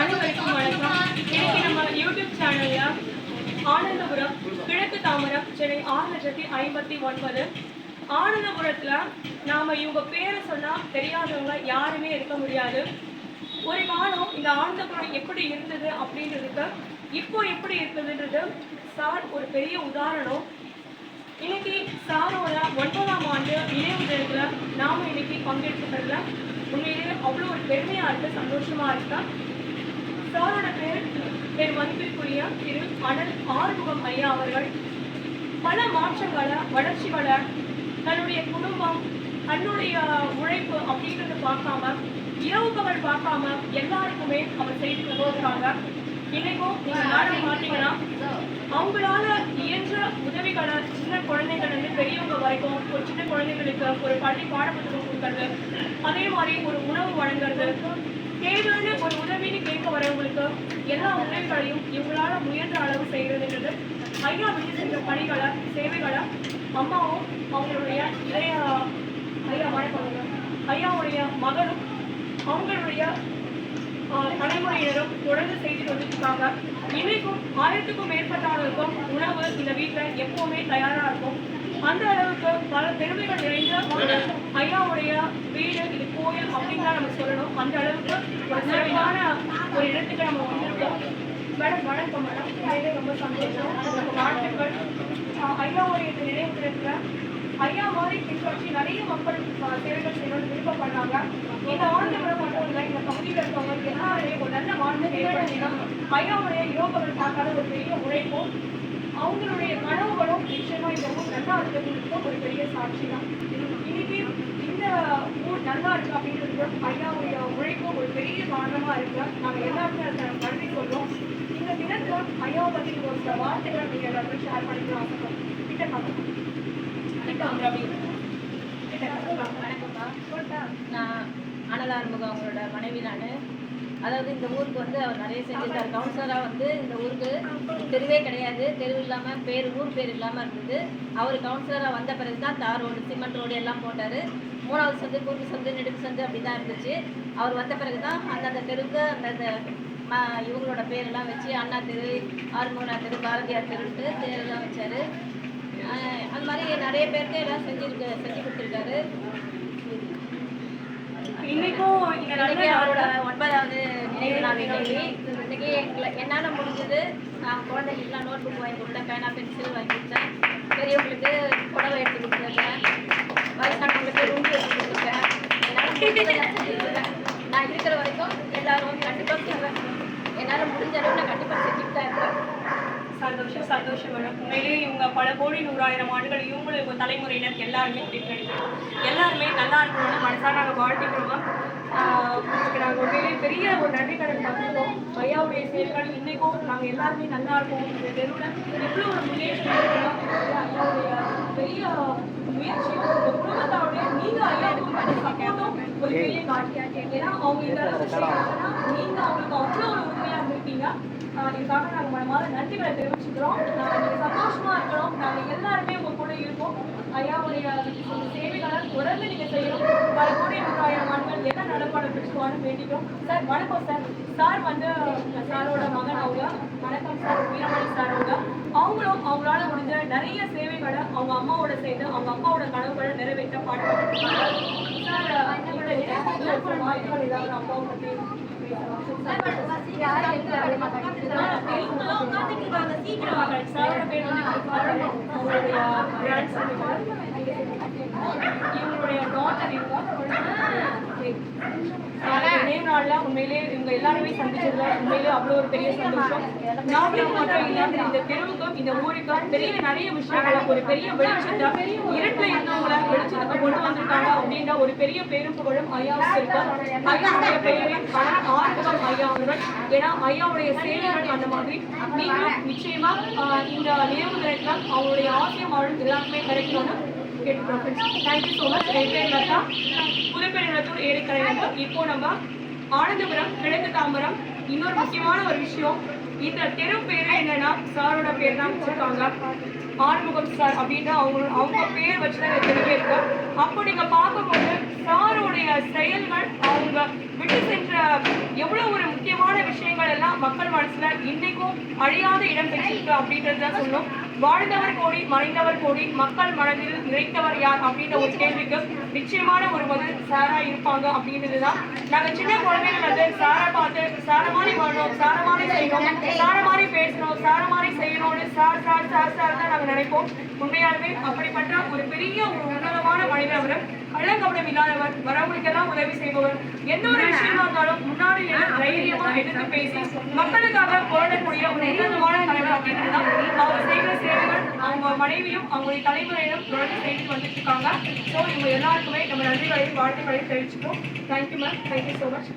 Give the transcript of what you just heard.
அனைவருக்கும் வணக்கம் இன்னைக்கு நம்ம யூடியூப் சேனல்ல ஆனந்தபுரம் கிழக்கு தாமரம் சென்னை ஆறு லட்சத்தி ஐம்பத்தி ஒன்பது. ஆனந்தபுரத்துல நாம இவங்க பேரை சொன்னா தெரியாதவங்க யாருமே இருக்க முடியாது. ஒரு காலம் இந்த ஆனந்தபுரம் எப்படி இருந்தது அப்படின்றதுக்கு இப்போ எப்படி இருக்குதுன்றது சார் ஒரு பெரிய உதாரணம். இன்னைக்கு சாரோட ஒன்பதாம் ஆண்டு நினைவு தினத்துல நாம இன்னைக்கு பங்கெடுத்துக்கிறதுல உண்மையிலேயே அவ்வளோ ஒரு பெருமையா இருக்கு சந்தோஷமா இருக்கு. சாரோட பேர் என் மதிப்பிற்குரிய திரு அனல் ஆறுமுகம் ஐயா அவர்கள். பல மாற்றங்களை வளர்ச்சிகளை தன்னுடைய குடும்பம் தன்னுடைய உழைப்பு அப்படின்றத பார்க்காம இரவு பகல் பார்க்காம எல்லாருக்குமே அவர் செய்து போகிறாங்க இன்னைக்கும் நீங்க நாடகம் பார்த்தீங்கன்னா அவங்களால இயன்ற உதவிகளை சின்ன குழந்தைகள் இருந்து பெரியவங்க வரைக்கும் ஒரு சின்ன குழந்தைகளுக்கு ஒரு பள்ளி பாடப்புத்தகம் கொடுக்கறது அதே மாதிரி ஒரு உணவு வழங்குறது தேவையான ஒரு உதவின்னு கேட்க வரவங்களுக்கு எல்லா உதவிகளையும் இவங்களால முயன்ற அளவு செய்யறதுன்றது ஐயா விட்டு செஞ்ச பணிகளை சேவைகளை? அம்மாவும் அவங்களுடைய இளைய ஐயா வணக்கம் ஐயாவுடைய மகனும் அவங்களுடைய ஆஹ் தலைமுறையினரும் தொடர்ந்து செய்து வந்துருக்காங்க இன்னைக்கும் ஆயிரத்துக்கும் மேற்பட்டவர்களுக்கும் உணவு இந்த வீட்டில் எப்பவுமே தயாராக இருக்கும். அந்த அளவுக்கு பல பெருமைகள் நிறைந்த ஐயாவுடைய தான் நம்ம சொல்லணும். அந்த அளவுக்கு ஒரு சிறப்பான ஒரு இடத்துக்கு நம்ம வந்திருக்கோம். மேடம் வணக்கம் மேடம். உண்மையிலே ரொம்ப சந்தோஷம். உங்களுக்கு வாழ்த்துக்கள். ஆஹ் ஐயாவுடைய இந்த நினைவு தினத்துல ஐயா மாதிரி பின்பற்றி நிறைய மக்கள் சேவைகள் செய்யணும்னு விருப்பப்படுறாங்க இந்த ஆனந்தபுரம் மட்டும் இல்லை இந்த பகுதியில் இருக்கவங்க எல்லாருமே ஒரு நல்ல வாழ்ந்து ஏற்படுத்தினா ஐயாவுடைய யோகங்கள் பார்க்காத ஒரு பெரிய உழைப்பும் அவங்களுடைய கனவுகளும் நிச்சயமா இந்த ஊர் நல்லா இருக்கிறதுக்கு ஒரு பெரிய சாட்சி தான் ஊர் நல்லா இருக்கு அப்படின்றது ஐயாவுடைய உழைப்பும் ஒரு பெரிய காரணமா இருக்கு. நாங்க எல்லாருமே நன்றி சொல்றோம். இந்த தினத்துல ஐயாவை பத்தி ஒரு சில வார்த்தைகளை நீங்க எல்லாருமே ஷேர் பண்ணிக்கலாம் ஆசைப்படுறோம். கிட்ட வணக்கம் வணக்கம்ப்பா நான் அனல் ஆறுமுகம் அவங்களோட மனைவி நான். அதாவது இந்த ஊருக்கு வந்து அவர் நிறைய செஞ்சிருக்காரு. கவுன்சிலராக வந்து இந்த ஊருக்கு தெருவே கிடையாது. தெரு இல்லாமல் பேர் ஊர் பேர் இல்லாமல் இருந்தது. அவர் கவுன்சிலராக வந்த பிறகு தான் தார் ரோடு சிமெண்ட் ரோடு எல்லாம் போட்டார். மூணாவது சந்து குறுக்கு சந்து நெடுக்கு சந்து அப்படி தான் இருந்துச்சு. அவர் வந்த பிறகு தான் அந்தந்த தெருவுக்கு அந்தந்த ம இவங்களோட பேரெல்லாம் வச்சு அண்ணா தெரு ஆறுமுகனா தெரு பாரதியார் தெருன்ட்டு பேரெல்லாம் வச்சார். அது மாதிரி நிறைய பேருக்கு எல்லாம் செஞ்சிருக்கு செஞ்சு கொடுத்துருக்காரு. இன்னைக்கும் அவரோட ஒன்பதாவது நினைவு நாள் இன்னைக்கு. எங்களை என்னால் முடிஞ்சது நான் குழந்தைங்களுக்குலாம் நோட் புக் வாங்கி கொடுத்தேன் பேனா பென்சில் வாங்கி கொடுத்தேன். பெரியவங்களுக்கு நான் கண்டிப்பாக செஞ்சுட்டு தான் இருக்கேன் சந்தோஷம் சந்தோஷம் மேடம். உண்மையிலேயே இவங்க பல கோடி நூறாயிரம் ஆண்டுகள் இவங்களும் இவங்க தலைமுறையினர் எல்லாருமே கிடைக்கிறோம் எல்லாருமே நல்லா இருக்கணும்னு மனசாக நாங்கள் வாழ்த்துக்கிறோம் உங்களுக்கு நாங்கள் உண்மையிலேயே பெரிய ஒரு நன்றி கடன் பார்த்துருக்கோம் ஐயாவுடைய செயல்கள் இன்னைக்கும் நாங்கள் எல்லாருமே நல்லா இருக்கோம். இந்த தெருவில் எவ்வளோ ஒரு முன்னேற்றம் ஐயாவுடைய பெரிய முயற்சி உங்க குடும்பத்தாருடைய நீங்க ஐயாவுக்கு பண்ண ஒரு பெரிய ஏன்னா அவங்க இந்த அளவுக்கு செய்யறாங்கன்னா நீங்க அவங்களுக்கு அவ்வளோ ஒரு இதுக்காக நாங்கள் மனமாத நன்றிகளை தெரிவிச்சுக்கிறோம். ஆஹ் சந்தோஷமா இருக்கணும். நாங்கள் எல்லாருமே உங்க கூட இருக்கோம் ஐயாவுடைய சேவைகளால் சேவைகளை தொடர்ந்து நீங்கள் செய்யணும். பல கோடி நூறாயிரம் ஆண்டுகள் என்ன நடப்பாடு பெற்றுவான்னு வேண்டிக்கிறோம். சார் வணக்கம் சார். சார் வந்து சாரோட மகன் அவங்க. வணக்கம் சார். வீரமணி சார் அவங்க. அவங்களும் அவங்களால முடிஞ்ச நிறைய சேவைகளை அவங்க அம்மாவோட சேர்ந்து அவங்க அப்பாவோட கனவுகளை நிறைவேற்ற பாட்டு சார் அவங்களோட வாய்ப்புகள் ஏதாவது அப்பாவை பற்றி சாரோட பேர் வந்து அவங்களுடைய grandson இவங்க. இவங்களுடைய டாட்டர் நினைவு உண்மையிலே இவங்க எல்லாருமே சந்திச்சதுல உண்மையிலே அவ்வளோ ஒரு பெரிய சந்தோஷம் நாமளும் மட்டும் இல்லாம இந்த தெருவுக்கும் இந்த ஊருக்கும் பெரிய நிறைய விஷயங்களை ஒரு பெரிய வெளிச்சத்தை இருட்டுல இருந்தவங்களை வெளிச்சத்துக்கு கொண்டு வந்திருக்காங்க அப்படின்ற ஒரு பெரிய பேரும் புகழும் ஐயாவுக்கு இருக்கு ஐயாவுடைய பெயரே ஐயாவுடன். ஐயா அவர்கள் ஏன்னா ஐயாவுடைய செயலர்கள் அந்த மாதிரி. நீங்களும் நிச்சயமா இந்த நினைவு தினத்துல அவங்களுடைய ஆசியம் அவளும் எல்லாருமே கிடைக்கணும்னு கேட்டுக்கிறோம் தேங்க்யூ ஸோ மச் என் பேர் லதா புதுப்பெருநத்தூர் ஏரிக்கரை நம்பர் இப்போ நம்ம ஆனந்தபுரம் கிழக்கு தாம்பரம் இன்னொரு முக்கியமான ஒரு விஷயம். இந்த தெரு பேரு என்னன்னா சாரோட பேர் தான் வச்சிருக்காங்க. ஆறுமுகம் சார் அப்படின்னா அவங்க அவங்க பேர் வச்சுதான் இந்த தெருவே இருக்கு அப்போ நீங்க பார்க்கும்போது சாரோடைய செயல்கள் அவங்க விட்டு சென்ற எவ்வளவு ஒரு முக்கியமான விஷயங்கள் எல்லாம் மக்கள் மனசுல இன்னைக்கும் அழியாத இடம் பெற்றிருக்கு அப்படின்றது தான் சொல்லும் வாழ்ந்தவர் கோடி மறைந்தவர் கோடி மக்கள் மனதில் நிறைத்தவர் யார் அப்படின்ற ஒரு கேள்விக்கு நிச்சயமான ஒரு பதில் சாரா இருப்பாங்க அப்படின்றது தான் நாங்க சின்ன குழந்தைகள் வந்து சாரா பார்த்து சார மாதிரி வாழணும் சார மாதிரி செய்யணும் சார மாதிரி பேசணும் சார மாதிரி செய்யணும்னு சார் சார் சார் சார் தான் நாங்க நினைப்போம். உண்மையாலுமே அப்படிப்பட்ட ஒரு பெரிய ஒரு உணர்வு மனிதர் அவர் கள்ளங்கபடம் இல்லாதவர் வரவங்களுக்கெல்லாம் உதவி செய்பவர். எந்த ஒரு விஷயமா இருந்தாலும் முன்னாடி தைரியமா எடுத்து பேசி மக்களுக்காக போராடக்கூடிய ஒரு உன்னதமான தலைவர் அப்படின்றது தான் அவர் செய்கிற சேவைகள் அவங்க மனைவியும் அவங்களுடைய தலைமுறையிலும் தொடர்ந்து செய்து வந்துட்டு இருக்காங்க. ஸோ இவங்க எல்லாருக்குமே நம்ம நன்றிகளையும் வாழ்த்துக்களையும் தெரிவிச்சுக்கோம் thank you ma'am thank you so much